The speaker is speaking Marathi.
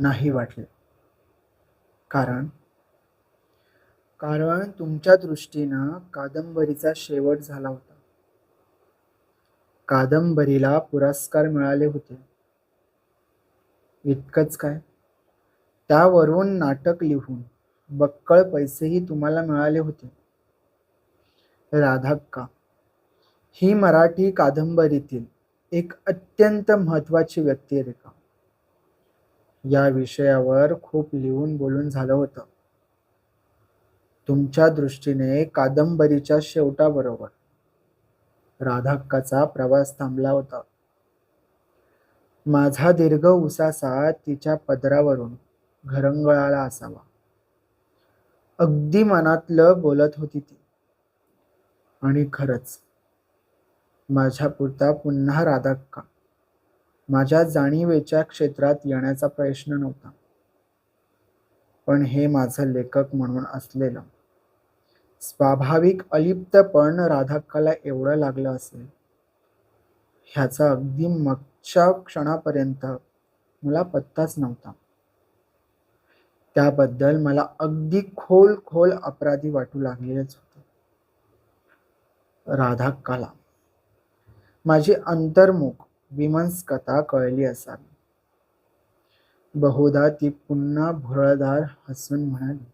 नाही वाटले. कारण? कारण तुमच्या दृष्टीनं कादंबरीचा शेवट झाला होता. कादंबरीला पुरस्कार मिळाले होते. इतकंच काय? त्यावरून नाटक लिहून बक्कळ पैसेही तुम्हाला मिळाले होते. राधाक्का ही मराठी कादंबरीतील एक अत्यंत महत्वाची व्यक्तिरेखा. या विषयावर खूप लिहून बोलून झालं होतं. तुमच्या दृष्टीने कादंबरीच्या शेवटाबरोबर राधाक्काचा प्रवास थांबला होता. माझा दीर्घ उसासा तिच्या पदरावरून घरंगळाला असावा. अगदी मनातलं बोलत होती ती. आणि खरंच माझ्या पुरता पुन्हा राधाक्का माझ्या जाणीवेच्या क्षेत्रात येण्याचा प्रश्न नव्हता. पण हे माझं लेखक म्हणून असलेलं. स्वाभाविक अलिप्तपण राधाक्काला एवढं लागलं असेल. ह्याचा अगदी मागच्या क्षणापर्यंत मला पत्ताच नव्हता. त्याबद्दल मला अगदी खोल खोल अपराधी वाटू लागलेलंच होत. राधाक्काला माझी अंतर्मुख विमंस कथा कळली असावी. बहुधा ती पुन्हा भुरळधार हसून म्हणाली